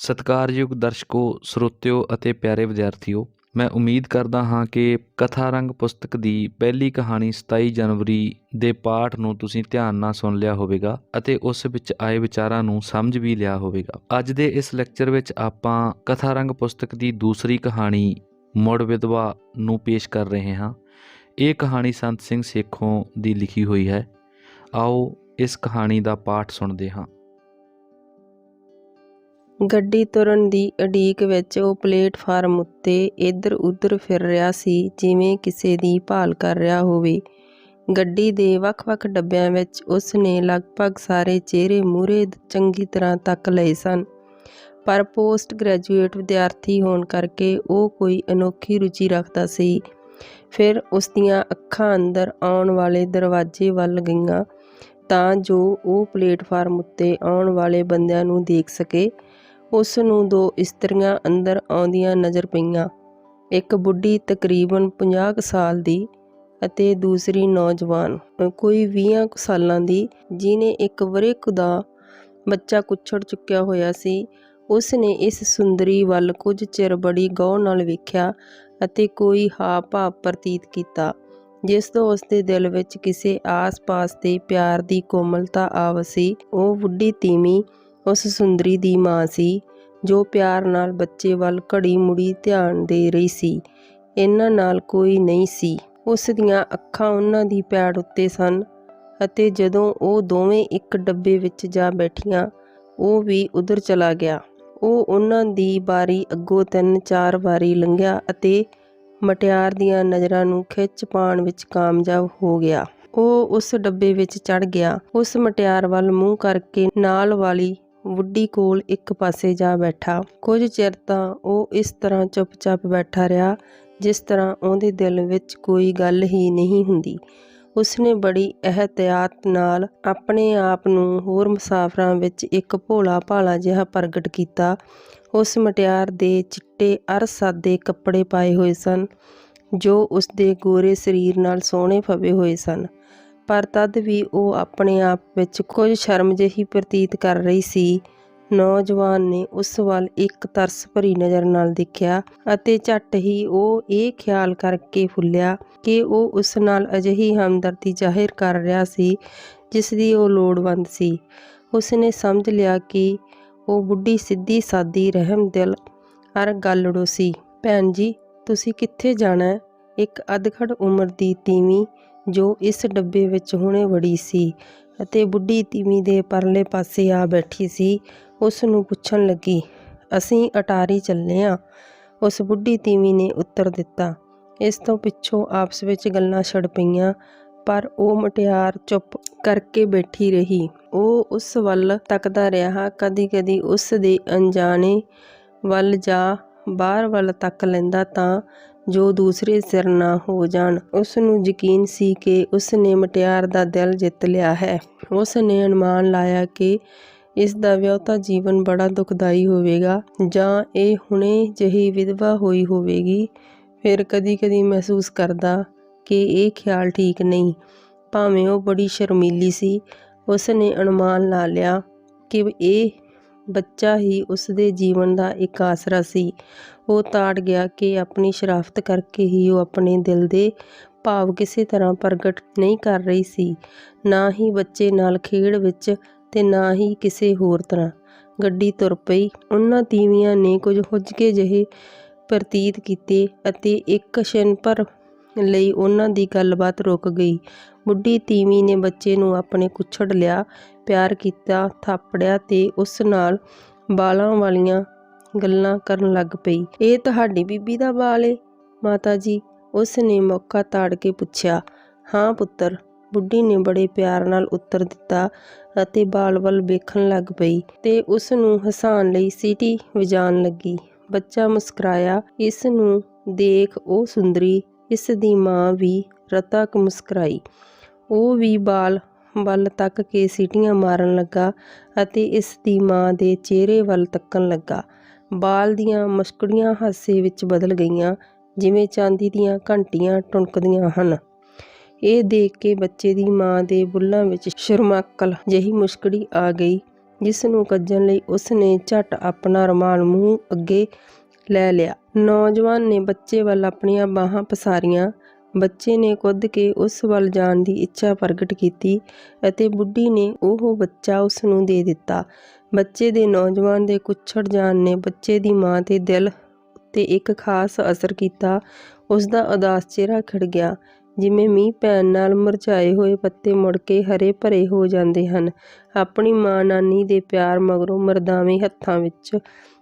ਸਤਿਕਾਰਯੋਗ ਦਰਸ਼ਕੋ, ਸਰੋਤਿਓ ਅਤੇ ਪਿਆਰੇ ਵਿਦਿਆਰਥੀਓ, ਮੈਂ ਉਮੀਦ ਕਰਦਾ ਹਾਂ ਕਿ ਕਥਾ ਰੰਗ ਪੁਸਤਕ ਦੀ ਪਹਿਲੀ ਕਹਾਣੀ 27 ਜਨਵਰੀ ਦੇ ਪਾਠ ਨੂੰ ਤੁਸੀਂ ਧਿਆਨ ਨਾਲ ਸੁਣ ਲਿਆ ਹੋਵੇਗਾ ਅਤੇ ਉਸ ਵਿੱਚ ਆਏ ਵਿਚਾਰਾਂ ਨੂੰ ਸਮਝ ਵੀ ਲਿਆ ਹੋਵੇਗਾ। ਅੱਜ ਦੇ ਇਸ ਲੈਕਚਰ ਵਿੱਚ ਆਪਾਂ ਕਥਾ ਰੰਗ ਪੁਸਤਕ ਦੀ ਦੂਸਰੀ ਕਹਾਣੀ, ਮੁੜ ਵਿਧਵਾ, ਨੂੰ ਪੇਸ਼ ਕਰ ਰਹੇ ਹਾਂ। ਇਹ ਕਹਾਣੀ ਸੰਤ ਸਿੰਘ ਸੇਖੋਂ ਦੀ ਲਿਖੀ ਹੋਈ ਹੈ। ਆਓ ਇਸ ਕਹਾਣੀ ਦਾ ਪਾਠ ਸੁਣਦੇ ਹਾਂ। ਗੱਡੀ ਤੁਰਨ ਦੀ ਉਡੀਕ ਵਿੱਚ ਉਹ ਪਲੇਟਫਾਰਮ ਉੱਤੇ ਇੱਧਰ ਉੱਧਰ ਫਿਰ ਰਿਹਾ ਸੀ, ਜਿਵੇਂ ਕਿਸੇ ਦੀ ਭਾਲ ਕਰ ਰਿਹਾ ਹੋਵੇ। ਗੱਡੀ ਦੇ ਵੱਖ-ਵੱਖ ਡੱਬਿਆਂ ਵਿੱਚ ਉਸ ਨੇ ਲਗਭਗ ਸਾਰੇ ਚਿਹਰੇ ਮੂਹਰੇ ਚੰਗੀ ਤਰ੍ਹਾਂ ਤੱਕ ਲਏ ਸਨ। ਪਰ ਪੋਸਟ ਗ੍ਰੈਜੂਏਟ ਵਿਦਿਆਰਥੀ ਹੋਣ ਕਰਕੇ ਉਹ ਕੋਈ ਅਨੋਖੀ ਰੁਚੀ ਰੱਖਦਾ ਸੀ। ਫਿਰ ਉਸ ਦੀਆਂ ਅੱਖਾਂ ਅੰਦਰ ਆਉਣ ਵਾਲੇ ਦਰਵਾਜ਼ੇ ਵੱਲ ਗਈਆਂ ਤਾਂ ਜੋ ਉਹ ਪਲੇਟਫਾਰਮ ਉੱਤੇ ਆਉਣ ਵਾਲੇ ਬੰਦਿਆਂ ਨੂੰ ਦੇਖ ਸਕੇ। ਉਸ ਨੂੰ ਦੋ ਇਸਤਰੀਆਂ ਅੰਦਰ ਆਉਂਦੀਆਂ ਨਜ਼ਰ ਪਈਆਂ। ਇੱਕ ਬੁੱਢੀ ਤਕਰੀਬਨ 50 ਕੁ ਸਾਲ ਦੀ ਅਤੇ ਦੂਸਰੀ ਨੌਜਵਾਨ। ਕੋਈ 20 ਕੁ ਸਾਲਾਂ ਦੀ ਜਿਨੇ ਇੱਕ ਵਰੇਕ ਦਾ ਬੱਚਾ ਕੁੱਛੜ ਚੁੱਕਿਆ ਹੋਇਆ ਸੀ। ਉਸ ਨੇ ਇਸ ਸੁੰਦਰੀ ਵੱਲ ਕੁਝ ਚਿਰ ਬੜੀ ਗੌਰ ਨਾਲ ਵੇਖਿਆ ਅਤੇ ਕੋਈ ਹਾਵ ਭਾਵ ਪ੍ਰਤੀਤ ਕੀਤਾ, ਜਿਸ ਤੋਂ ਉਸ ਦੇ ਦਿਲ ਵਿੱਚ ਕਿਸੇ ਆਸ-ਪਾਸ ਦੇ ਪਿਆਰ ਦੀ ਕੋਮਲਤਾ ਆ ਵਸੀ। ਉਹ ਬੁੱਢੀ ਤੀਵੀਂ ਉਸ ਸੁੰਦਰੀ ਦੀ ਮਾਂ ਸੀ, ਜੋ ਪਿਆਰ ਨਾਲ ਬੱਚੇ ਵੱਲ ਘੜੀ ਮੁੜੀ ਧਿਆਨ ਦੇ ਰਹੀ ਸੀ। ਇਹਨਾਂ ਨਾਲ ਕੋਈ ਨਹੀਂ ਸੀ। ਉਸ ਦੀਆਂ ਅੱਖਾਂ ਉਹਨਾਂ ਦੀ ਪੈੜ ਉੱਤੇ ਸਨ ਅਤੇ ਜਦੋਂ ਉਹ ਦੋਵੇਂ ਇੱਕ ਡੱਬੇ ਵਿੱਚ ਜਾ ਬੈਠੀਆਂ, ਉਹ ਵੀ ਉਧਰ ਚਲਾ ਗਿਆ। ਉਹ ਉਹਨਾਂ ਦੀ ਬਾਰੀ ਅੱਗੋਂ ਤਿੰਨ ਚਾਰ ਵਾਰੀ ਲੰਘਿਆ ਅਤੇ ਮਟਿਆਰ ਦੀਆਂ ਨਜ਼ਰਾਂ ਨੂੰ ਖਿੱਚ ਪਾਉਣ ਵਿੱਚ ਕਾਮਯਾਬ ਹੋ ਗਿਆ। ਉਹ ਉਸ ਡੱਬੇ ਵਿੱਚ ਚੜ ਗਿਆ। ਉਸ ਮਟਿਆਰ ਵੱਲ ਮੂੰਹ ਕਰਕੇ ਨਾਲ ਵਾਲੀ ਬੁੱਢੀ ਕੋਲ ਇੱਕ ਪਾਸੇ ਜਾ ਬੈਠਾ। ਕੁਝ ਚਿਰ ਤਾਂ ਉਹ ਇਸ ਤਰ੍ਹਾਂ ਚੁੱਪਚਾਪ ਬੈਠਾ ਰਿਹਾ, ਜਿਸ ਤਰ੍ਹਾਂ ਉਹਦੇ ਦਿਲ ਵਿੱਚ ਕੋਈ ਗੱਲ ਹੀ ਨਹੀਂ ਹੁੰਦੀ। ਉਸਨੇ ਬੜੀ ਅਹਤਿਆਤ ਨਾਲ ਆਪਣੇ ਆਪ ਨੂੰ ਹੋਰ ਮੁਸਾਫਰਾਂ ਵਿੱਚ ਇੱਕ ਭੋਲਾ ਭਾਲਾ ਜਿਹਾ ਪ੍ਰਗਟ ਕੀਤਾ। ਉਸ ਮਟਿਆਰ ਦੇ ਚਿੱਟੇ ਅਰ ਸਾਦੇ ਕੱਪੜੇ ਪਾਏ ਹੋਏ ਸਨ, ਜੋ ਉਸਦੇ ਗੋਰੇ ਸਰੀਰ ਨਾਲ ਸੋਹਣੇ ਫਵੇ ਹੋਏ ਸਨ। ਪਰ ਤਦ ਵੀ ਉਹ ਆਪਣੇ ਆਪ ਵਿੱਚ ਕੁਝ ਸ਼ਰਮ ਜਿਹੀ ਪ੍ਰਤੀਤ ਕਰ ਰਹੀ ਸੀ। ਨੌਜਵਾਨ ਨੇ ਉਸ ਵੱਲ ਇੱਕ ਤਰਸ ਭਰੀ ਨਜ਼ਰ ਨਾਲ ਦੇਖਿਆ ਅਤੇ ਝੱਟ ਹੀ ਉਹ ਇਹ ਖਿਆਲ ਕਰਕੇ ਫੁੱਲਿਆ ਕਿ ਉਹ ਉਸ ਨਾਲ ਅਜਿਹੀ ਹਮਦਰਦੀ ਜ਼ਾਹਿਰ ਕਰ ਰਿਹਾ ਸੀ ਜਿਸ ਦੀ ਉਹ ਲੋੜਵੰਦ ਸੀ। ਉਸ ਨੇ ਸਮਝ ਲਿਆ ਕਿ ਉਹ ਬੁੱਢੀ ਸਿੱਧੀ ਸਾਦੀ ਰਹਿਮ ਦਿਲ ਹਰ ਗੱਲੜੋ ਸੀ ਭੈਣ ਜੀ, ਤੁਸੀਂ ਕਿੱਥੇ ਜਾਣਾ ਇੱਕ ਅਧਖੜ ਉਮਰ ਦੀ ਤੀਵੀਂ ਜੋ ਇਸ ਡੱਬੇ ਵਿੱਚ ਹੁਣੇ ਵੜੀ ਸੀ ਅਤੇ ਬੁੱਢੀ ਤੀਵੀਂ ਦੇ ਪਰਲੇ ਪਾਸੇ ਆ ਬੈਠੀ ਸੀ ਉਸ ਨੂੰ ਪੁੱਛਣ ਲੱਗੀ, ਅਸੀਂ ਅਟਾਰੀ ਚੱਲੇ ਆ? ਉਸ ਬੁੱਢੀ ਤੀਵੀਂ ਨੇ ਉੱਤਰ ਦਿੱਤਾ, ਇਸ ਤੋਂ ਪਿੱਛੋਂ ਆਪਸ ਵਿੱਚ ਗੱਲਾਂ ਛੜ ਪਈਆਂ, ਪਰ ਉਹ ਮਟਿਆਰ ਚੁੱਪ ਕਰਕੇ ਬੈਠੀ ਰਹੀ। ਉਹ ਉਸ ਵੱਲ ਤੱਕਦਾ ਰਿਹਾ, ਕਦੀ-ਕਦੀ ਉਸ ਦੇ ਅਣਜਾਣੇ ਵੱਲ ਜਾਂ ਬਾਹਰ ਵੱਲ ਤੱਕ ਲੈਂਦਾ ਤਾਂ ਜੋ ਦੂਸਰੇ ਸਿਰ ਨਾ ਹੋ ਜਾਣ। ਉਸ ਨੂੰ ਯਕੀਨ ਸੀ ਕਿ ਉਸ ਨੇ ਮਟਿਆਰ ਦਾ ਦਿਲ ਜਿੱਤ ਲਿਆ ਹੈ। ਉਸ ਨੇ ਅਨੁਮਾਨ ਲਾਇਆ ਕਿ ਇਸ ਦਾ ਵਿਆਹਤਾ ਜੀਵਨ ਬੜਾ ਦੁਖਦਾਈ ਹੋਵੇਗਾ, ਜਾਂ ਇਹ ਹੁਣੇ ਜਿਹੀ ਵਿਧਵਾ ਹੋਈ ਹੋਵੇਗੀ। ਫਿਰ ਕਦੀ-ਕਦੀ ਮਹਿਸੂਸ ਕਰਦਾ ਕਿ ਇਹ ਖਿਆਲ ਠੀਕ ਨਹੀਂ। ਭਾਵੇਂ ਉਹ ਬੜੀ ਸ਼ਰਮੀਲੀ ਸੀ ਉਸ ਨੇ ਅਨੁਮਾਨ ਲਾ ਲਿਆ ਕਿ ਇਹ ਬੱਚਾ ਹੀ ਉਸ ਦੇ ਜੀਵਨ ਦਾ ਇੱਕ ਆਸਰਾ ਸੀ। ਉਹ ਤਾੜ ਗਿਆ ਕਿ ਆਪਣੀ ਸ਼ਰਾਫਤ ਕਰਕੇ ਹੀ ਉਹ ਆਪਣੇ ਦਿਲ ਦੇ ਭਾਵ ਕਿਸੇ ਤਰ੍ਹਾਂ ਪ੍ਰਗਟ ਨਹੀਂ ਕਰ ਰਹੀ ਸੀ। ਨਾ ਹੀ ਬੱਚੇ ਨਾਲ ਖੇਡ ਵਿੱਚ ਤੇ ਨਾ ਹੀ ਕਿਸੇ ਹੋਰ ਤਰ੍ਹਾਂ। ਗੱਡੀ ਤੁਰ ਪਈ। ਉਹਨਾਂ ਤੀਵੀਆਂ ਨੇ ਕੁਝ ਹੁੱਜਕੇ ਜਿਹੇ ਪ੍ਰਤੀਤ ਕੀਤੇ ਅਤੇ ਇੱਕ ਛਿਨ ਭਰ ਲਈ ਉਹਨਾਂ ਦੀ ਗੱਲਬਾਤ ਰੁਕ ਗਈ। ਬੁੱਢੀ ਤੀਵੀਂ ਨੇ ਬੱਚੇ ਨੂੰ ਆਪਣੇ ਕੁੱਛੜ ਲਿਆ, ਪਿਆਰ ਕੀਤਾ, ਥਾਪੜਿਆ ਤੇ ਉਸ ਨਾਲ ਬਾਲਾਂ ਵਾਲੀਆਂ ਗੱਲਾਂ ਕਰਨ ਲੱਗ ਪਈ। ਇਹ ਤੁਹਾਡੀ ਬੀਬੀ ਦਾ ਬਾਲ ਏ? ਮਾਤਾ ਜੀ ਉਸ ਨੇ ਮੌਕਾ ਤਾੜ ਕੇ ਪੁੱਛਿਆ। ਹਾਂ ਪੁੱਤਰ। ਬੁੱਢੀ ਨੇ ਬੜੇ ਪਿਆਰ ਨਾਲ ਉੱਤਰ ਦਿੱਤਾ ਅਤੇ ਬਾਲ ਵੱਲ ਵੇਖਣ ਲੱਗ ਪਈ ਤੇ ਉਸ ਨੂੰ ਹਸਾਉਣ ਲਈ ਸੀਟੀ ਵਜਾਣ ਲੱਗੀ। ਬੱਚਾ ਮੁਸਕਰਾਇਆ। ਇਸ ਨੂੰ ਦੇਖ ਉਹ ਸੁੰਦਰੀ, ਇਸ ਦੀ ਮਾਂ ਵੀ ਰਤਾ ਮੁਸਕਰਾਈ। ਉਹ ਵੀ ਬਾਲ ਵੱਲ ਤੱਕ ਕੇ ਸੀਟੀਆਂ ਮਾਰਨ ਲੱਗਾ ਅਤੇ ਇਸ ਦੀ ਮਾਂ ਦੇ ਚਿਹਰੇ ਵੱਲ ਤੱਕਣ ਲੱਗਾ। ਬਾਲ ਦੀਆਂ ਮੁਸਕੜੀਆਂ ਹਾਸੇ ਵਿੱਚ ਬਦਲ ਗਈਆਂ, ਜਿਵੇਂ ਚਾਂਦੀ ਦੀਆਂ ਘੰਟੀਆਂ ਟੁਣਕਦੀਆਂ ਹਨ। ਇਹ ਦੇਖ ਕੇ ਬੱਚੇ ਦੀ ਮਾਂ ਦੇ ਬੁੱਲਾਂ ਵਿੱਚ ਸ਼ਰਮਾਕਲ ਜਿਹੀ ਮੁਸਕੜੀ ਆ ਗਈ, ਜਿਸ ਨੂੰ ਕੱਜਣ ਲਈ ਉਸ ਨੇ ਝਟ ਆਪਣਾ ਰੁਮਾਲ ਮੂੰਹ ਅੱਗੇ ਲੈ ਲਿਆ। ਨੌਜਵਾਨ ਨੇ ਬੱਚੇ ਵੱਲ ਆਪਣੀਆਂ ਬਾਹਾਂ ਪਸਾਰੀਆਂ ਬੱਚੇ ਨੇ ਕੁੱਦ ਕੇ ਉਸ ਵੱਲ ਜਾਣ ਦੀ ਇੱਛਾ ਪ੍ਰਗਟ ਕੀਤੀ ਅਤੇ ਬੁੱਢੀ ਨੇ ਉਹ ਬੱਚਾ ਉਸ ਨੂੰ ਦੇ ਦਿੱਤਾ। ਬੱਚੇ ਦੇ ਨੌਜਵਾਨ ਦੇ ਕੁੱਛੜ ਜਾਣ ਨੇ ਬੱਚੇ ਦੀ ਮਾਂ ਤੇ ਦਿਲ ਉੱਤੇ ਇੱਕ ਖਾਸ ਅਸਰ ਕੀਤਾ। ਉਸ ਦਾ ਉਦਾਸ ਚਿਹਰਾ ਖਿੜ ਗਿਆ। ਜਿਵੇਂ ਮੀਂਹ ਪੈਣ ਨਾਲ ਮੁਰਝਾਏ ਹੋਏ ਪੱਤੇ ਮੁੜ ਕੇ ਹਰੇ ਭਰੇ ਹੋ ਜਾਂਦੇ ਹਨ। ਆਪਣੀ ਮਾਂ ਨਾਨੀ ਦੇ ਪਿਆਰ ਮਗਰੋਂ ਮਰਦਾਵੇਂ ਹੱਥਾਂ ਵਿੱਚ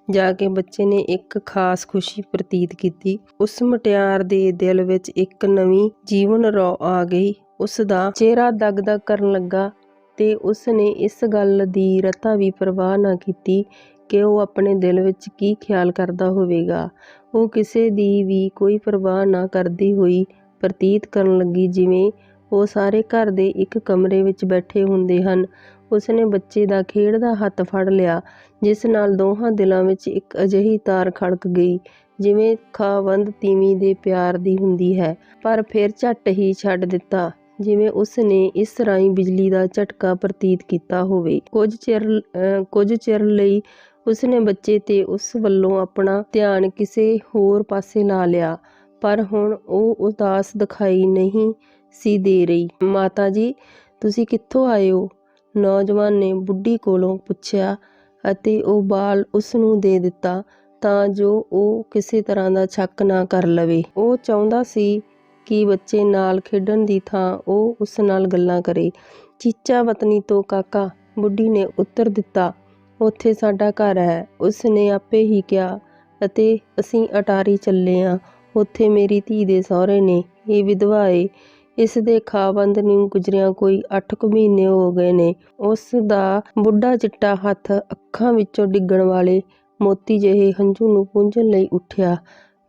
ਜਾ ਕੇ ਬੱਚੇ ਨੇ ਇੱਕ ਖਾਸ ਖੁਸ਼ੀ ਪ੍ਰਤੀਤ ਕੀਤੀ। ਉਸ ਮਟਿਆਰ ਦੇ ਦਿਲ ਵਿੱਚ ਇੱਕ ਨਵੀਂ ਜੀਵਨ ਰੌ ਆ ਗਈ। ਉਸ ਦਾ ਚਿਹਰਾ ਦਗਦਗ ਕਰਨ ਲੱਗਾ ਤੇ ਉਸ ਨੇ ਇਸ ਗੱਲ ਦੀ ਰਤਾ ਵੀ ਪਰਵਾਹ ਨਾ ਕੀਤੀ ਕਿ ਉਹ ਆਪਣੇ ਦਿਲ ਵਿੱਚ ਕੀ ਖਿਆਲ ਕਰਦਾ ਹੋਵੇਗਾ। ਉਹ ਕਿਸੇ ਦੀ ਵੀ ਕੋਈ ਪਰਵਾਹ ਨਾ ਕਰਦੀ ਹੋਈ ਪ੍ਰਤੀਤ ਕਰਨ ਲੱਗੀ, ਜਿਵੇਂ ਉਹ ਸਾਰੇ ਘਰ ਦੇ ਇੱਕ ਕਮਰੇ ਵਿੱਚ ਬੈਠੇ ਹੁੰਦੇ ਹਨ। ਉਸਨੇ ਬੱਚੇ ਦਾ ਖੇਡਦਾ ਹੱਥ ਫੜ ਲਿਆ, ਜਿਸ ਨਾਲ ਦੋਹਾਂ ਦਿਲਾਂ ਵਿੱਚ ਇੱਕ ਅਜਿਹੀ ਤਾਰ ਖੜਕ ਗਈ, ਜਿਵੇਂ ਖਾਵੰਦ ਤੀਵੀਂ ਦੇ ਪਿਆਰ ਦੀ ਹੁੰਦੀ ਹੈ। ਪਰ ਫਿਰ ਝੱਟ ਹੀ ਛੱਡ ਦਿੱਤਾ, ਜਿਵੇਂ ਉਸ ਨੇ ਇਸ ਰਾਹੀਂ ਬਿਜਲੀ ਦਾ ਝਟਕਾ ਪ੍ਰਤੀਤ ਕੀਤਾ ਹੋਵੇ। ਕੁਝ ਚਿਰ, ਅਹ, ਕੁਝ ਚਿਰ ਲਈ ਉਸਨੇ ਬੱਚੇ ਤੇ ਉਸ ਵੱਲੋਂ ਆਪਣਾ ਧਿਆਨ ਕਿਸੇ ਹੋਰ ਪਾਸੇ ਲਾ ਲਿਆ, ਪਰ ਹੁਣ ਉਹ ਉਦਾਸ ਦਿਖਾਈ ਨਹੀਂ ਸੀ ਦੇ ਰਹੀ। ਮਾਤਾ ਜੀ, ਤੁਸੀਂ ਕਿੱਥੋਂ ਆਏ ਹੋ? ਨੌਜਵਾਨ ਨੇ ਬੁੱਢੀ ਕੋਲੋਂ ਪੁੱਛਿਆ ਅਤੇ ਉਹ ਬਾਲ ਉਸ ਨੂੰ ਦੇ ਦਿੱਤਾ ਤਾਂ ਜੋ ਉਹ ਕਿਸੇ ਤਰ੍ਹਾਂ ਦਾ ਸ਼ੱਕ ਨਾ ਕਰ ਲਵੇ। ਉਹ ਚਾਹੁੰਦਾ ਸੀ ਕਿ ਬੱਚੇ ਨਾਲ ਖੇਡਣ ਦੀ ਥਾਂ ਉਹ ਉਸ ਨਾਲ ਗੱਲਾਂ ਕਰੇ। ਚੀਚਾ ਵਤਨੀ ਤੋਂ, ਕਾਕਾ, ਬੁੱਢੀ ਨੇ ਉੱਤਰ ਦਿੱਤਾ, ਉੱਥੇ ਸਾਡਾ ਘਰ ਹੈ। ਉਸ ਨੇ ਆਪੇ ਹੀ ਕਿਹਾ, ਅਤੇ ਅਸੀਂ ਅਟਾਰੀ ਚੱਲੇ ਹਾਂ ਉੱਥੇ ਮੇਰੀ ਧੀ ਦੇ ਸਹੁਰੇ ਨੇ। ਇਹ ਵਿਧਵਾ ਏ। ਇਸ ਦੇ ਖਾਵੰਦ ਨੂੰ ਗੁਜ਼ਰਿਆਂ ਕੋਈ 8 ਕੁ ਮਹੀਨੇ ਹੋ ਗਏ ਨੇ। ਉਸ ਦਾ ਬੁੱਢਾ ਚਿੱਟਾ ਹੱਥ ਅੱਖਾਂ ਵਿੱਚੋਂ ਡਿੱਗਣ ਵਾਲੇ ਮੋਤੀ ਜਿਹੇ ਹੰਝੂ ਨੂੰ ਪੂੰਝਣ ਲਈ ਉੱਠਿਆ।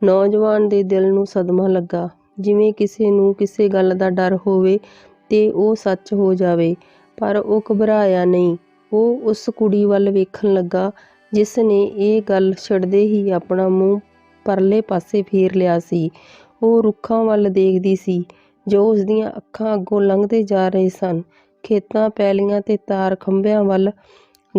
ਨੌਜਵਾਨ ਦੇ ਦਿਲ ਨੂੰ ਸਦਮਾ ਲੱਗਾ। ਜਿਵੇਂ ਕਿਸੇ ਨੂੰ ਕਿਸੇ ਗੱਲ ਦਾ ਡਰ ਹੋਵੇ ਤੇ ਉਹ ਸੱਚ ਹੋ ਜਾਵੇ, ਪਰ ਉਹ ਘਬਰਾਇਆ ਨਹੀਂ। ਉਹ ਉਸ ਕੁੜੀ ਵੱਲ ਵੇਖਣ ਲੱਗਾ, ਜਿਸ ਨੇ ਇਹ ਗੱਲ ਛੱਡਦੇ ਹੀ ਆਪਣਾ ਮੂੰਹ ਪਰਲੇ ਪਾਸੇ ਫੇਰ ਲਿਆ ਸੀ। ਉਹ ਰੁੱਖਾਂ ਵੱਲ ਦੇਖਦੀ ਸੀ। ਜੋ ਉਸ ਦੀਆਂ ਅੱਖਾਂ ਅੱਗੋਂ ਲੰਘਦੇ ਜਾ ਰਹੇ ਸਨ, ਖੇਤਾਂ, ਪੈਲੀਆਂ ਤੇ ਤਾਰ ਖੰਭਿਆਂ ਵੱਲ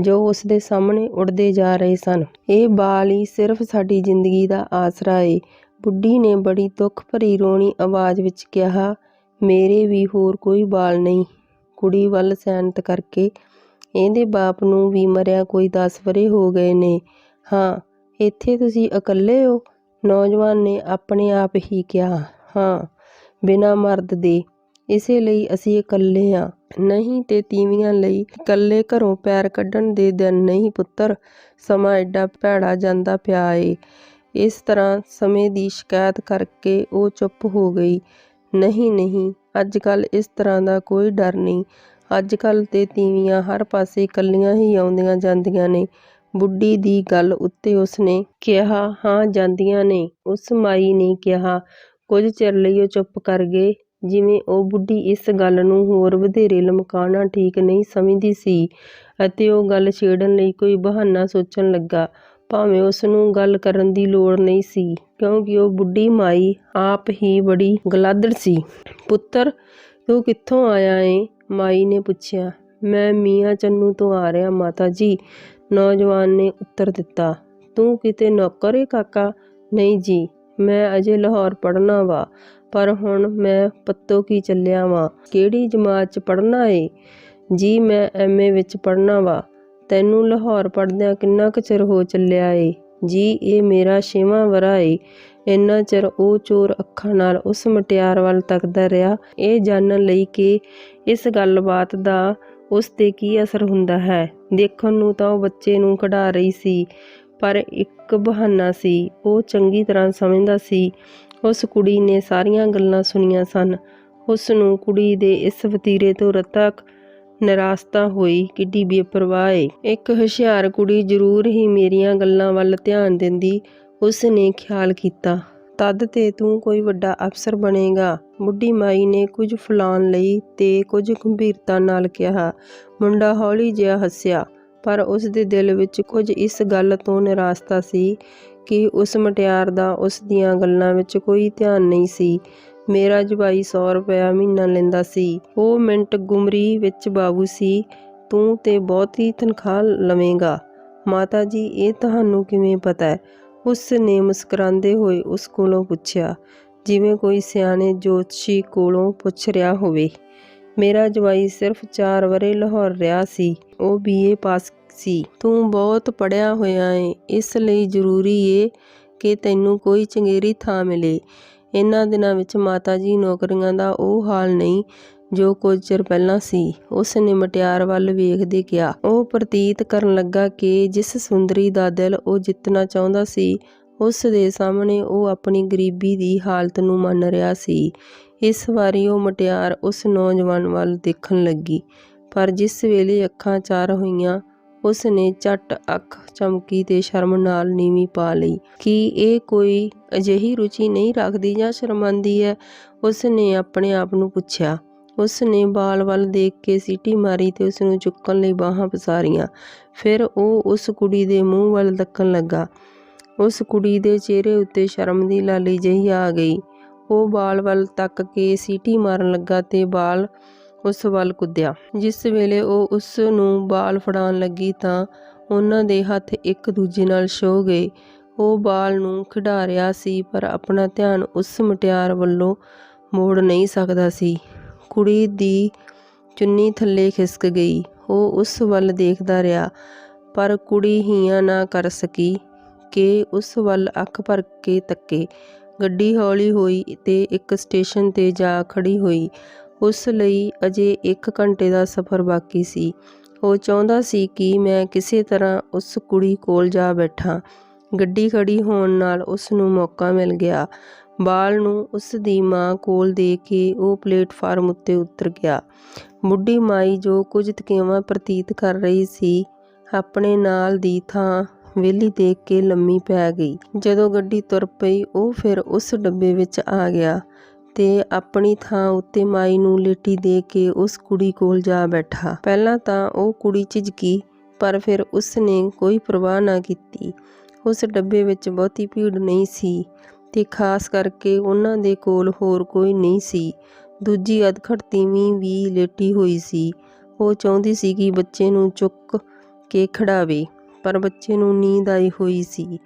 ਜੋ ਉਸ ਦੇ ਸਾਹਮਣੇ ਉੱਡਦੇ ਜਾ ਰਹੇ ਸਨ। ਇਹ ਬਾਲ ਹੀ ਸਿਰਫ ਸਾਡੀ ਜ਼ਿੰਦਗੀ ਦਾ ਆਸਰਾ ਏ। ਬੁੱਢੀ ਨੇ ਬੜੀ ਦੁੱਖ ਭਰੀ ਰੋਣੀ ਆਵਾਜ਼ ਵਿੱਚ ਕਿਹਾ, ਮੇਰੇ ਵੀ ਹੋਰ ਕੋਈ ਬਾਲ ਨਹੀਂ। ਕੁੜੀ ਵੱਲ ਸੈਨਤ ਕਰਕੇ, ਇਹਦੇ ਬਾਪ ਨੂੰ ਵੀ ਮਰਿਆ ਕੋਈ 10 ਵਰੇ ਹੋ ਗਏ ਨੇ। ਹਾਂ, ਇੱਥੇ ਤੁਸੀਂ ਇਕੱਲੇ ਹੋ? ਨੌਜਵਾਨ ਨੇ ਆਪਣੇ ਆਪ ਹੀ ਕਿਹਾ, ਹਾਂ। ਬਿਨਾਂ ਮਰਦ ਦੇ। ਇਸੇ ਲਈ ਅਸੀਂ ਇਕੱਲੇ ਹਾਂ। ਨਹੀਂ ਤੇ ਤੀਵੀਆਂ ਲਈ ਇਕੱਲੇ ਘਰੋਂ ਪੈਰ ਕੱਢਣ ਦੇ ਦਿਨ ਨਹੀਂ, ਪੁੱਤਰ। ਸਮਾਂ ਐਡਾ ਭੈੜਾ ਜਾਂਦਾ ਪਿਆ ਏ। ਇਸ ਤਰ੍ਹਾਂ ਸਮੇਂ ਦੀ ਸ਼ਿਕਾਇਤ ਕਰਕੇ ਉਹ ਚੁੱਪ ਹੋ ਗਈ। ਨਹੀਂ ਨਹੀਂ ਅੱਜ ਕੱਲ ਇਸ ਤਰ੍ਹਾਂ ਦਾ ਕੋਈ ਡਰ ਨਹੀਂ। ਅੱਜ ਕੱਲ ਤੇ ਤੀਵੀਆਂ ਹਰ ਪਾਸੇ ਇਕੱਲੀਆਂ ਹੀ ਆਉਂਦੀਆਂ ਜਾਂਦੀਆਂ ਨੇ। ਬੁੱਢੀ ਦੀ ਗੱਲ ਉੱਤੇ ਉਸਨੇ ਕਿਹਾ, ਹਾਂ, ਜਾਂਦੀਆਂ ਨੇ। ਉਸ ਮਾਈ ਨੇ ਕਿਹਾ ਕੁਝ ਚਿਰ ਲਈ ਉਹ ਚੁੱਪ ਕਰ ਗਏ। ਜਿਵੇਂ ਉਹ ਬੁੱਢੀ ਇਸ ਗੱਲ ਨੂੰ ਹੋਰ ਵਧੇਰੇ ਲਮਕਾਉਣਾ ਠੀਕ ਨਹੀਂ ਸਮਝਦੀ ਸੀ ਅਤੇ ਉਹ ਗੱਲ ਛੇੜਨ ਲਈ ਕੋਈ ਬਹਾਨਾ ਸੋਚਣ ਲੱਗਾ। ਭਾਵੇਂ ਉਸ ਨੂੰ ਗੱਲ ਕਰਨ ਦੀ ਲੋੜ ਨਹੀਂ ਸੀ, ਕਿਉਂਕਿ ਉਹ ਬੁੱਢੀ ਮਾਈ ਆਪ ਹੀ ਬੜੀ ਗਲਾਦੜ ਸੀ। ਪੁੱਤਰ, ਤੂੰ ਕਿੱਥੋਂ ਆਇਆ ਏ? ਮਾਈ ਨੇ ਪੁੱਛਿਆ। ਮੈਂ ਮੀਆਂ ਚੰਨੂ ਤੋਂ ਆ ਰਿਹਾ, ਮਾਤਾ ਜੀ। ਨੌਜਵਾਨ ਨੇ ਉੱਤਰ ਦਿੱਤਾ। ਤੂੰ ਕਿਤੇ ਨੌਕਰ ਏ, ਕਾਕਾ? ਨਹੀਂ ਜੀ। ਮੈਂ ਅਜੇ ਲਾਹੌਰ ਪੜ੍ਹਨਾ ਵਾ, ਪਰ ਹੁਣ ਮੈਂ ਪੱਤੋ ਕੀ ਚੱਲਿਆ ਵਾਂ? ਕਿਹੜੀ ਜਮਾਤ 'ਚ ਪੜ੍ਹਨਾ ਏ? ਜੀ, ਮੈਂ ਐਮਏ ਵਿੱਚ ਪੜ੍ਹਨਾ ਵਾ। ਤੈਨੂੰ ਲਾਹੌਰ ਪੜ੍ਹਦਿਆਂ ਕਿੰਨਾ ਕੁ ਚਿਰ ਹੋ ਚੱਲਿਆ ਏ? ਜੀ, ਇਹ ਮੇਰਾ ਛੇਵਾਂ ਵਰਾ ਏ। ਇੰਨਾ ਚਿਰ ਉਹ ਚੋਰ ਅੱਖਾਂ ਨਾਲ ਉਸ ਮਟਿਆਰ ਵੱਲ ਤੱਕਦਾ ਰਿਹਾ। ਇਹ ਜਾਣਨ ਲਈ ਕਿ ਇਸ ਗੱਲਬਾਤ ਦਾ ਉਸ ਤੇ ਕੀ ਅਸਰ ਹੁੰਦਾ ਹੈ। ਦੇਖਣ ਨੂੰ ਤਾਂ ਉਹ ਬੱਚੇ ਨੂੰ ਕਢਾ ਰਹੀ ਸੀ। ਪਰ ਇੱਕ ਬਹਾਨਾ ਸੀ, ਉਹ ਚੰਗੀ ਤਰ੍ਹਾਂ ਸਮਝਦਾ ਸੀ। ਉਸ ਕੁੜੀ ਨੇ ਸਾਰੀਆਂ ਗੱਲਾਂ ਸੁਣੀਆਂ ਸਨ। ਉਸ ਨੂੰ ਕੁੜੀ ਦੇ ਇਸ ਵਤੀਰੇ ਤੋਂ ਰਤਕ ਨਿਰਾਸਤਾ ਹੋਈ, ਕਿੱਡੀ ਬੇਪਰਵਾਹ ਏ। ਇੱਕ ਹੁਸ਼ਿਆਰ ਕੁੜੀ ਜ਼ਰੂਰ ਹੀ ਮੇਰੀਆਂ ਗੱਲਾਂ ਵੱਲ ਧਿਆਨ ਦਿੰਦੀ, ਉਸ ਨੇ ਖਿਆਲ ਕੀਤਾ। ਤਦ ਤੇ ਤੂੰ ਕੋਈ ਵੱਡਾ ਅਫਸਰ ਬਣੇਗਾ। ਬੁੱਢੀ ਮਾਈ ਨੇ ਕੁਝ ਫੁਲਾਉਣ ਲਈ ਤੇ ਕੁਝ ਗੰਭੀਰਤਾ ਨਾਲ ਕਿਹਾ। ਮੁੰਡਾ ਹੌਲੀ ਜਿਹਾ ਹੱਸਿਆ। ਪਰ ਉਸ ਦੇ ਦਿਲ ਵਿੱਚ ਕੁਝ ਇਸ ਗੱਲ ਤੋਂ ਨਿਰਾਸਤਾ ਸੀ ਕਿ ਉਸ ਮਟਿਆਰ ਦਾ ਉਸ ਦੀਆਂ ਗੱਲਾਂ ਵਿੱਚ ਕੋਈ ਧਿਆਨ ਨਹੀਂ ਸੀ। ਮੇਰਾ ਜਵਾਈ 100 ਰੁਪਇਆ ਮਹੀਨਾ ਲੈਂਦਾ ਸੀ। ਉਹ ਮਿੰਟ ਗੁਮਰੀ ਵਿੱਚ ਬਾਬੂ ਸੀ, ਤੂੰ ਤੇ ਬਹੁਤੀ ਤਨਖਾਹ ਲਵੇਂਗਾ। ਮਾਤਾ ਜੀ, ਇਹ ਤੁਹਾਨੂੰ ਕਿਵੇਂ ਪਤਾ? ਹੈ ਉਸ ਨੇ ਮੁਸਕਰਾਉਂਦੇ ਹੋਏ ਉਸ ਕੋਲੋਂ ਪੁੱਛਿਆ, ਜਿਵੇਂ ਕੋਈ ਸਿਆਣੇ ਜੋਤਸ਼ੀ ਕੋਲੋਂ ਪੁੱਛ ਰਿਹਾ ਹੋਵੇ। ਮੇਰਾ ਜਵਾਈ ਸਿਰਫ 4 ਵਰੇ ਲਾਹੌਰ ਰਿਹਾ ਸੀ, ਉਹ ਬੀਏ ਪਾਸ ਸੀ। ਤੂੰ ਬਹੁਤ ਪੜਿਆ ਹੋਇਆ ਏ, ਇਸ ਲਈ ਜ਼ਰੂਰੀ ਏ ਕਿ ਤੈਨੂੰ ਕੋਈ ਚੰਗੇਰੀ ਥਾਂ ਮਿਲੇ। ਇਹਨਾਂ ਦਿਨਾਂ ਵਿੱਚ ਮਾਤਾ ਜੀ ਨੌਕਰੀਆਂ ਦਾ ਉਹ ਹਾਲ ਨਹੀਂ ਜੋ ਕੁਝ ਚਿਰ ਪਹਿਲਾਂ ਸੀ। ਉਸ ਨੇ ਮਟਿਆਰ ਵੱਲ ਵੇਖਦੇ ਕਿਹਾ, ਉਹ ਪ੍ਰਤੀਤ ਕਰਨ ਲੱਗਾ ਕਿ ਜਿਸ ਸੁੰਦਰੀ ਦਾ ਦਿਲ ਉਹ ਜਿੱਤਣਾ ਚਾਹੁੰਦਾ ਸੀ, ਉਸ ਦੇ ਸਾਹਮਣੇ ਉਹ ਆਪਣੀ ਗਰੀਬੀ ਦੀ ਹਾਲਤ ਨੂੰ ਮੰਨ ਰਿਹਾ ਸੀ। ਇਸ ਵਾਰੀ ਉਹ ਮਟਿਆਰ ਉਸ ਨੌਜਵਾਨ ਵੱਲ ਦੇਖਣ ਲੱਗੀ, ਪਰ ਜਿਸ ਵੇਲੇ ਅੱਖਾਂ ਚਾਰ ਹੋਈਆਂ, ਉਸ ਨੇ ਝੱਟ ਅੱਖ ਚਮਕੀ ਤੇ ਸ਼ਰਮ ਨਾਲ ਨੀਵੀਂ ਪਾ ਲਈ। ਕਿ ਇਹ ਕੋਈ ਅਜਿਹੀ ਰੁਚੀ ਨਹੀਂ ਰੱਖਦੀ ਜਾਂ ਸ਼ਰਮਾਂਦੀ ਹੈ? ਉਸ ਨੇ ਆਪਣੇ ਆਪ ਨੂੰ ਪੁੱਛਿਆ। ਉਸ ਨੇ ਬਾਲ ਵੱਲ ਦੇਖ ਕੇ ਸੀਟੀ ਮਾਰੀ ਤੇ ਉਸ ਨੂੰ ਚੁੱਕਣ ਲਈ ਬਾਹਾਂ ਪਸਾਰੀਆਂ। ਫਿਰ ਉਹ ਉਸ ਕੁੜੀ ਦੇ ਮੂੰਹ ਵੱਲ ਤੱਕਣ ਲੱਗਾ। ਉਸ ਕੁੜੀ ਦੇ ਚਿਹਰੇ ਉੱਤੇ ਸ਼ਰਮ ਦੀ ਲਾਲੀ ਜਿਹੀ ਆ ਗਈ। ਉਹ ਬਾਲ ਵੱਲ ਤੱਕ ਕੇ ਸੀਟੀ ਮਾਰਨ ਲੱਗਾ ਤੇ ਬਾਲ ਉਸ ਵੱਲ ਕੁੱਦਿਆ। ਜਿਸ ਵੇਲੇ ਉਹ ਉਸ ਨੂੰ ਬਾਲ ਫੜਾਉਣ ਲੱਗੀ ਤਾਂ ਉਹਨਾਂ ਦੇ ਹੱਥ ਇੱਕ ਦੂਜੇ ਨਾਲ ਛੋ ਗਏ। ਉਹ ਬਾਲ ਨੂੰ ਖਿਡਾਰਿਆ ਸੀ, ਪਰ ਆਪਣਾ ਧਿਆਨ ਉਸ ਮਟਿਆਰ ਵੱਲੋਂ ਮੋੜ ਨਹੀਂ ਸਕਦਾ ਸੀ। ਕੁੜੀ ਦੀ ਚੁੰਨੀ ਥੱਲੇ ਖਿਸਕ ਗਈ। ਉਹ ਉਸ ਵੱਲ ਦੇਖਦਾ ਰਿਹਾ, ਪਰ ਕੁੜੀ ਹੀਆਂ ਨਾ ਕਰ ਸਕੀ। ਕਿ ਉਸ ਵੱਲ ਅੱਖ ਭਰ ਕੇ ਤੱਕੇ। ਗੱਡੀ ਹੌਲੀ ਹੋਈ ਤੇ ਇੱਕ ਸਟੇਸ਼ਨ ਤੇ ਜਾ ਖੜੀ ਹੋਈ। ਉਸ ਲਈ ਅਜੇ 1 ਘੰਟੇ ਦਾ ਸਫ਼ਰ ਬਾਕੀ ਸੀ। ਉਹ ਚਾਹੁੰਦਾ ਸੀ ਕਿ ਮੈਂ ਕਿਸੇ ਤਰ੍ਹਾਂ ਉਸ ਕੁੜੀ ਕੋਲ ਜਾ ਬੈਠਾਂ। ਗੱਡੀ ਖੜੀ ਹੋਣ ਨਾਲ ਉਸ ਨੂੰ ਮੌਕਾ ਮਿਲ ਗਿਆ। ਬਾਲ ਨੂੰ ਉਸ ਦੀ ਮਾਂ ਕੋਲ ਦੇ ਕੇ ਉਹ ਪਲੇਟਫਾਰਮ ਉੱਤੇ ਉਤਰ ਗਿਆ। ਬੁੱਢੀ ਮਾਈ ਜੋ ਕੁਝ ਤਕੇਵਾਂ ਪ੍ਰਤੀਤ ਕਰ ਰਹੀ ਸੀ, ਆਪਣੇ ਨਾਲ ਦੀ ਥਾਂ ਵਿਹਲੀ ਦੇਖ ਕੇ ਲੰਮੀ ਪੈ ਗਈ। ਜਦੋਂ ਗੱਡੀ ਤੁਰ ਪਈ, ਉਹ ਫਿਰ ਉਸ ਡੱਬੇ ਵਿੱਚ ਆ ਗਿਆ ਤੇ ਆਪਣੀ ਥਾਂ ਉੱਤੇ ਮਾਈ ਨੂੰ ਲੇਟੀ ਦੇ ਕੇ ਉਸ ਕੁੜੀ ਕੋਲ ਜਾ ਬੈਠਾ। ਪਹਿਲਾਂ ਤਾਂ ਉਹ ਕੁੜੀ ਝਿਜਕੀ, ਪਰ ਫਿਰ ਉਸ ਨੇ ਕੋਈ ਪਰਵਾਹ ਨਾ ਕੀਤੀ। ਉਸ ਡੱਬੇ ਵਿੱਚ ਬਹੁਤੀ ਭੀੜ ਨਹੀਂ ਸੀ ਤੇ ਖਾਸ ਕਰਕੇ ਉਹਨਾਂ ਦੇ ਕੋਲ ਹੋਰ ਕੋਈ ਨਹੀਂ ਸੀ। ਦੂਜੀ ਅਧਖੜ ਤੀਵੀਂ ਵੀ ਲੇਟੀ ਹੋਈ ਸੀ। ਉਹ ਚਾਹੁੰਦੀ ਸੀ ਕਿ ਬੱਚੇ ਨੂੰ ਚੁੱਕ ਕੇ ਖੜਾਵੇ। ਪਰ ਬੱਚੇ ਨੂੰ ਨੀਂਦ ਆਈ ਹੋਈ ਸੀ।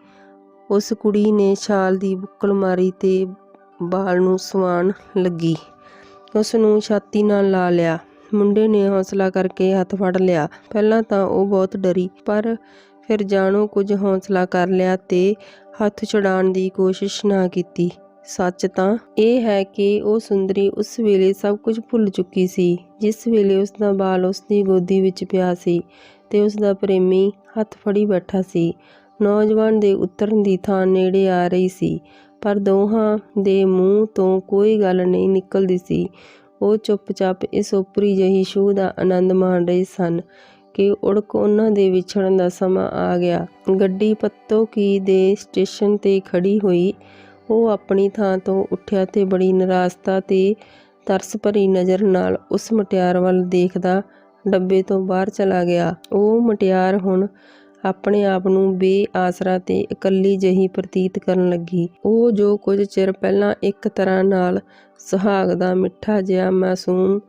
ਉਸ ਕੁੜੀ ਨੇ ਛਾਲ ਦੀ ਬੁੱਕਲ ਮਾਰੀ ਤੇ ਬਾਲ ਨੂੰ ਸਵਾਣ ਲੱਗੀ। ਉਸ ਨੂੰ ਛਾਤੀ ਨਾਲ ਲਾ ਲਿਆ। ਮੁੰਡੇ ਨੇ ਹੌਸਲਾ ਕਰਕੇ ਹੱਥ ਫੜ ਲਿਆ। ਪਹਿਲਾਂ ਤਾਂ ਉਹ ਬਹੁਤ ਡਰੀ, ਪਰ ਫਿਰ ਜਾਣੋ ਕੁਝ ਹੌਸਲਾ ਕਰ ਲਿਆ ਤੇ ਹੱਥ ਛੁਡਾਉਣ ਦੀ ਕੋਸ਼ਿਸ਼ ਨਾ ਕੀਤੀ। ਸੱਚ ਤਾਂ ਇਹ ਹੈ ਕਿ ਉਹ ਸੁੰਦਰੀ ਉਸ ਵੇਲੇ ਸਭ ਕੁਝ ਭੁੱਲ ਚੁੱਕੀ ਸੀ, ਜਿਸ ਵੇਲੇ ਉਸ ਦਾ ਬਾਲ ਉਸ ਦੀ ਗੋਦੀ ਵਿੱਚ ਪਿਆ ਸੀ। ਤੇ ਉਸ ਦਾ ਪ੍ਰੇਮੀ ਹੱਥ ਫੜੀ ਬੈਠਾ ਸੀ। ਨੌਜਵਾਨ ਦੇ ਉਤਰਨ ਦੀ ਥਾਂ ਨੇੜੇ ਆ ਰਹੀ ਸੀ, ਪਰ ਦੋਹਾਂ ਦੇ ਮੂੰਹ ਤੋਂ ਕੋਈ ਗੱਲ ਨਹੀਂ ਨਿਕਲਦੀ ਸੀ। ਉਹ ਚੁੱਪਚਾਪ ਇਸ ਉਪਰੀ ਜਿਹੀ ਛੂਹ ਦਾ ਆਨੰਦ ਮਾਣ ਰਹੇ ਸਨ ਕਿ ਉੜਕ ਉਹਨਾਂ ਦੇ ਵਿਛੜਨ ਦਾ ਸਮਾਂ ਆ ਗਿਆ। ਗੱਡੀ ਪੱਤੋ ਕੀ ਦੇ ਸਟੇਸ਼ਨ ਤੇ ਖੜੀ ਹੋਈ, ਉਹ ਆਪਣੀ ਥਾਂ ਤੋਂ ਉੱਠਿਆ ਤੇ ਬੜੀ ਨਿਰਾਸਤਾ ਤੇ ਤਰਸ ਭਰੀ ਨਜ਼ਰ ਨਾਲ ਉਸ ਮਟਿਆਰ ਵੱਲ ਦੇਖਦਾ ਡੱਬੇ ਤੋਂ ਬਾਹਰ ਚਲਾ ਗਿਆ। ਉਹ ਮਟਿਆਰ ਹੁਣ ਆਪਣੇ ਆਪ ਨੂੰ ਬੇਆਸਰਾ ਤੇ ਇਕੱਲੀ ਜਹੀ ਪ੍ਰਤੀਤ ਕਰਨ ਲੱਗੀ। ਉਹ ਜੋ ਕੁਝ ਚਿਰ ਪਹਿਲਾਂ ਇੱਕ ਤਰ੍ਹਾਂ ਨਾਲ ਸੁਹਾਗ ਦਾ ਮਿੱਠਾ ਜਿਹਾ ਮਾਸੂਮ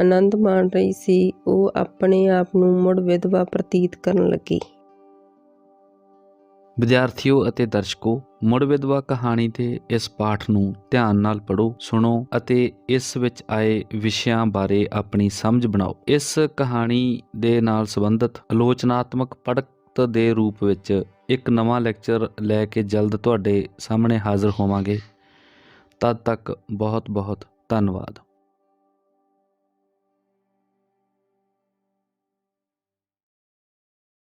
ਆਨੰਦ ਮਾਣ ਰਹੀ ਸੀ, ਉਹ ਆਪਣੇ ਆਪ ਨੂੰ ਮੁੜ ਵਿਧਵਾ ਪ੍ਰਤੀਤ ਕਰਨ ਲੱਗੀ। ਵਿਦਿਆਰਥੀਓ ਅਤੇ ਦਰਸ਼ਕੋ, ਮੁੜ ਵਿਧਵਾ ਕਹਾਣੀ ਦੇ ਇਸ ਪਾਠ ਨੂੰ ਧਿਆਨ ਨਾਲ ਪੜੋ ਸੁਣੋ ਅਤੇ ਇਸ ਵਿੱਚ ਆਏ ਵਿਸ਼ਿਆਂ ਬਾਰੇ ਆਪਣੀ ਸਮਝ ਬਣਾਓ। ਇਸ ਕਹਾਣੀ ਦੇ ਨਾਲ ਸੰਬੰਧਿਤ ਆਲੋਚਨਾਤਮਕ ਪੜ੍ਹਤ ਦੇ ਰੂਪ ਵਿੱਚ ਇੱਕ ਨਵਾਂ ਲੈਕਚਰ ਲੈ ਕੇ ਜਲਦ ਤੁਹਾਡੇ ਸਾਹਮਣੇ ਹਾਜ਼ਰ ਹੋਵਾਂਗੇ। ਤਦ ਤੱਕ ਬਹੁਤ ਬਹੁਤ ਧੰਨਵਾਦ।